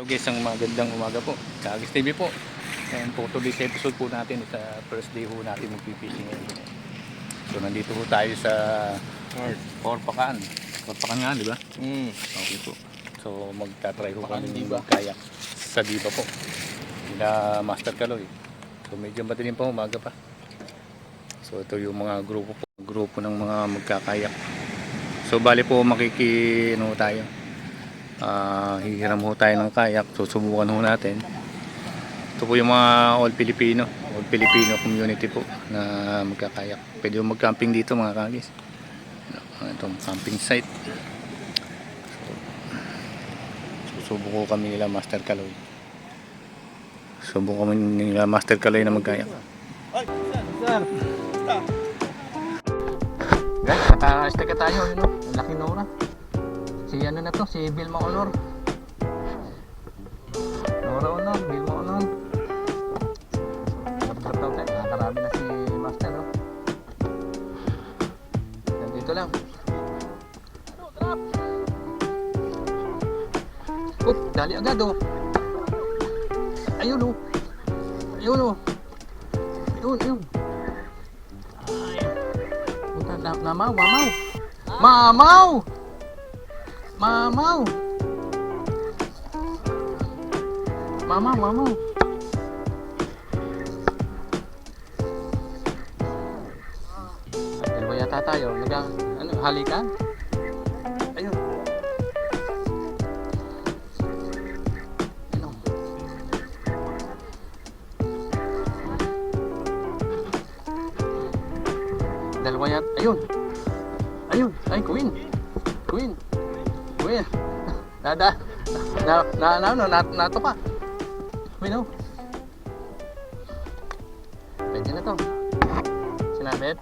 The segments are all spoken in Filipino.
Hello guys, ang magandang umaga po. Kagis TV po. And po today's episode po natin sa first day ho natin magpipishing ngayon. So nandito po tayo sa Corpacan. Corpacan nga, di ba? Mm. Okay po. So magta-try Corpacan, kami Diba? kayak sa Diba po. Sila Master Kaloy. So medyo madilim pa umaga pa. So ito yung mga grupo po. Grupo ng mga magkakayak. So bali po makiki ano tayo. Ah, hihiram ho tayo ng kayak. Susubukan ho natin. Ito po yung mga all Filipino, all Filipino community po na magkakayak. Pwede yung mag-camping dito mga kagis. Itong camping site. So, susubukan kami nila Master Kaloy. Subukan kami nila Master Kaloy na magkayak. Sir. Guys, naka-stick tayo, yun o. Ang laki Nora. Si ano na to, si Vilma Honor. Nora Honor, Vilma Honor. Trap daw tayo, nakakarami na si Master, no? Nandito lang. Oh, dali agad, oh. Ayun, oh. Ayun, oh. Ayun, ayun. Na, namaw, mamaw. Mamaw! Mamaw! Mamaw, mamaw. Dalawa yata tayo. Naga, ano, halikan? Ayun. Ano? Dalawa yata. Ayun. Ayun. Ay, queen. Queen. Queen. Nada. Na, na, na, ano, na, nato ka. Queen, oh. Pwede na to. Sinabit.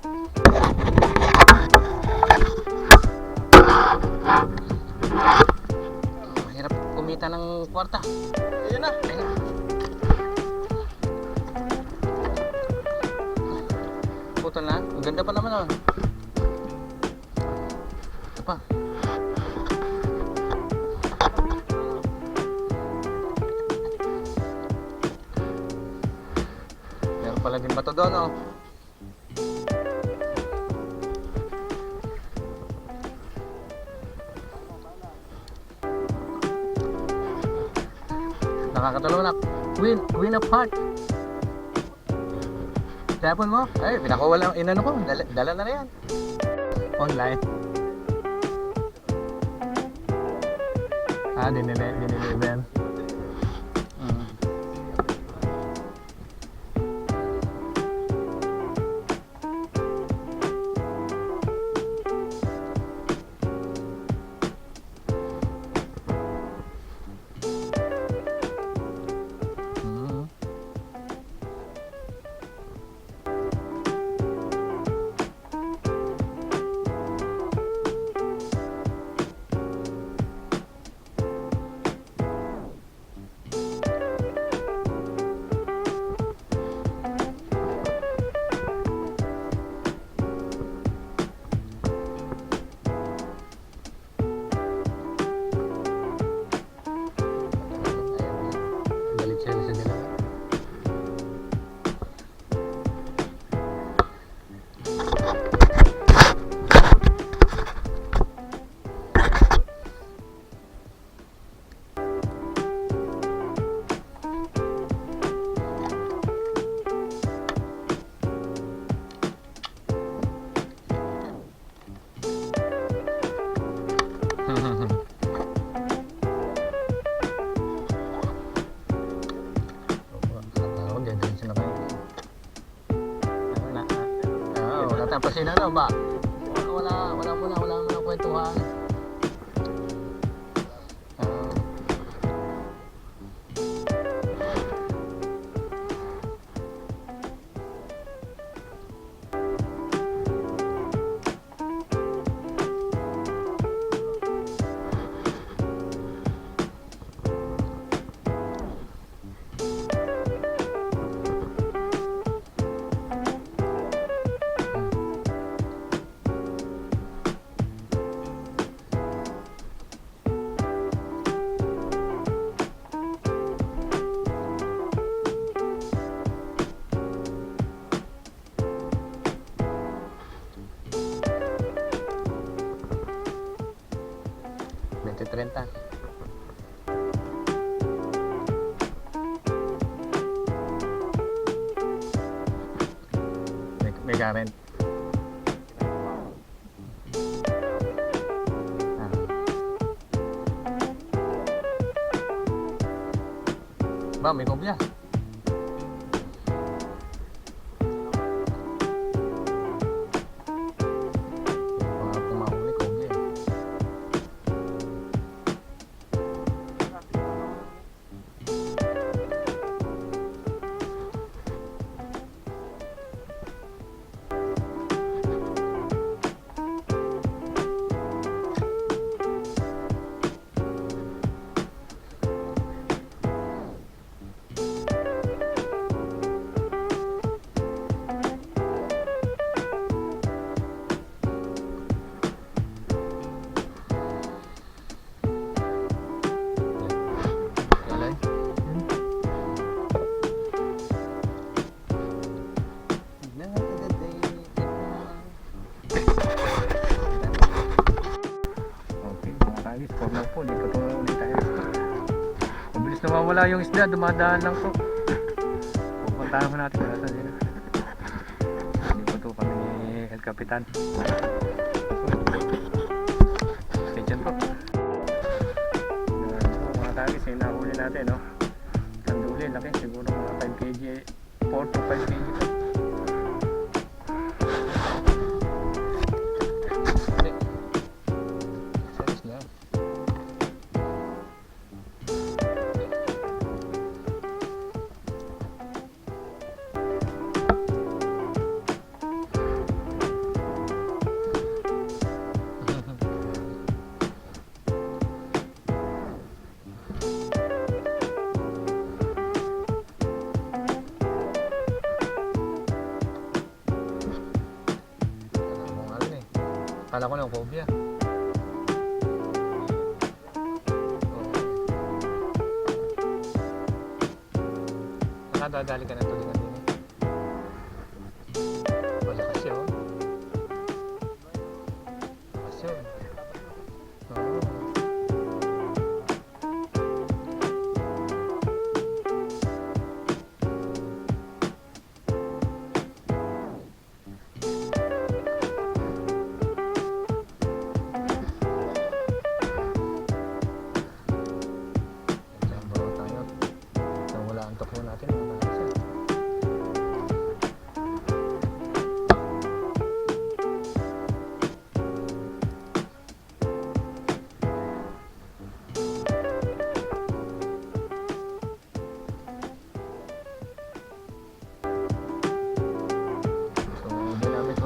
Mahirap kumita ng kwarta. Ayun na. Ayun na. Putol na. Ang ganda pa naman oh. Pala din bato doon oh. Nakakatulong na. Queen, Queen of Heart. Tapon mo? Ay, pinakuha lang, inano ko, dala, dala na na yan. Online. Ah, dinili, diniliver. Mm. Wala tayong pasina May, may current. Ah. Ba, may kopya. Yung isda, dumadaan lang po. Pupuntahan ko natin kung nasa din. Hindi po to kami ni El Capitan. Stay tuned po. Po, mga kagis, yung nahuli natin, no? Kanduli, laki, siguro mga 5 kg, 4 to 5 kg Kala ko lang phobia. Nakadadali ka ng tulingan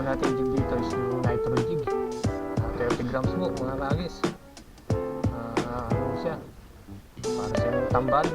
po natin jig dito is yung nitro jig. Ah, 30 grams po mga kagis. Ah, ano siya? Para siyang tambal,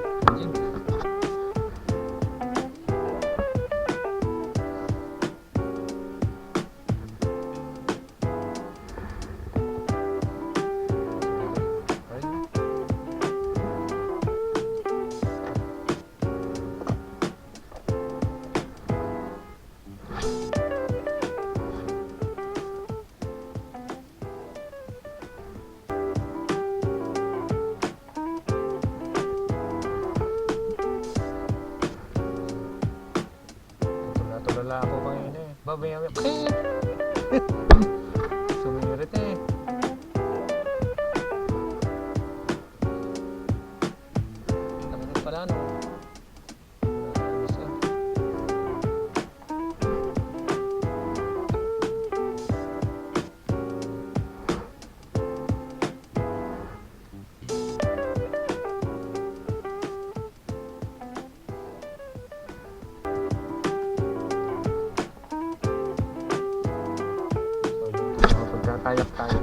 kanina eh. Mga pagkakayak tayo.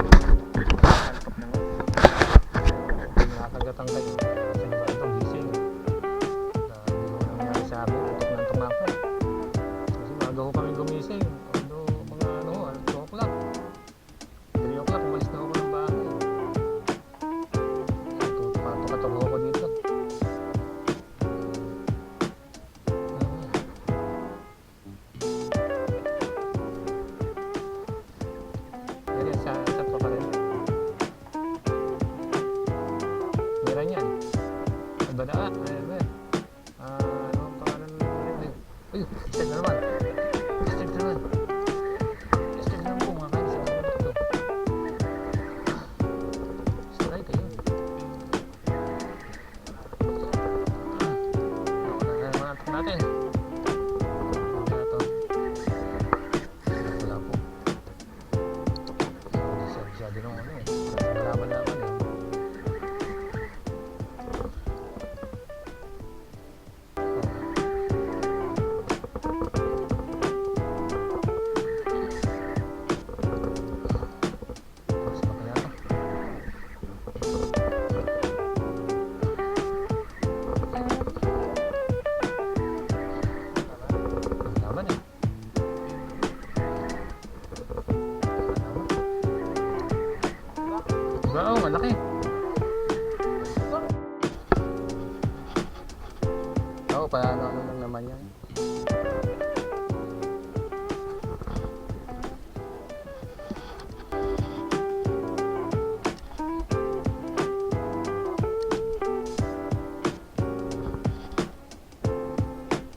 Oo, paano ano lang naman yan.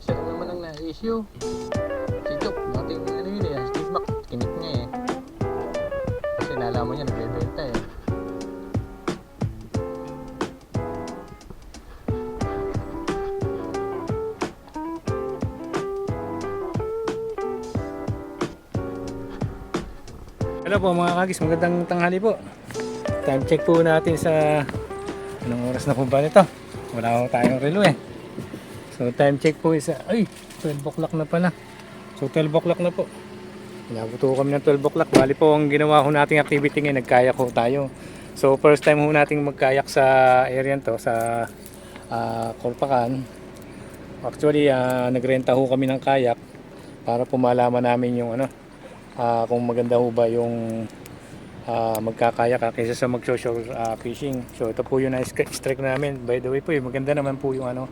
Naman ang na-issue. Hello po mga kagis, magandang tanghali po. Time check po natin sa anong oras na po ba nito? Wala ko tayong relo eh. So time check po isa, ay 12 o'clock na pala. So 12 o'clock na po. Inabot ko kami ng 12 o'clock. Bali po ang ginawa ko nating activity ngayon, nagkayak ko tayo. So first time ho nating magkayak sa area to sa uh, Korpakan. Actually, ah, nagrenta ho kami ng kayak para po namin yung ano, ah, kung maganda ho ba yung ah, magkakayak ah, kaysa sa mag-social ah, fishing. So ito po yung na-strike namin. By the way po, yung maganda naman po yung ano,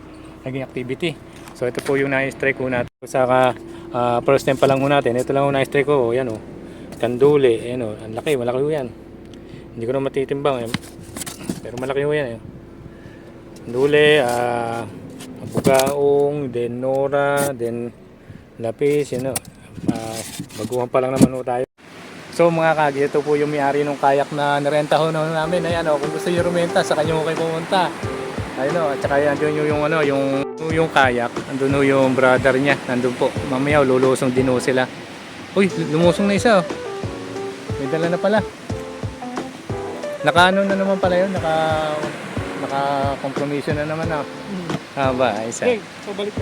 naging activity. So ito po yung na-strike ko natin. Saka ah, first time pa lang ho natin. Ito lang ho na-strike ko. Yan o. Kanduli. Yan o. Ang laki. Malaki ho yan. Hindi ko na matitimbang. Eh. Pero malaki ho yan eh. Kanduli. Ah, Bugaong. Then Nora. Then Lapis. Yan o. Ah, baguhan pa lang naman ho tayo. So mga kagi, ito po yung may-ari ng kayak na nirenta ho na namin. Ayan o, kung gusto nyo rumenta, sa kanya ho kayo pumunta. Ayun o, at saka yan yung, yung, ano, yung, yung kayak. Andun ho yung brother niya. Nandun po. Mamaya lulusong din ho sila. Uy, lumusong na isa o. May dala na pala. Naka ano na naman pala yun, naka naka compromise na naman ah. Ah ba, isa. Okay, so balik ko.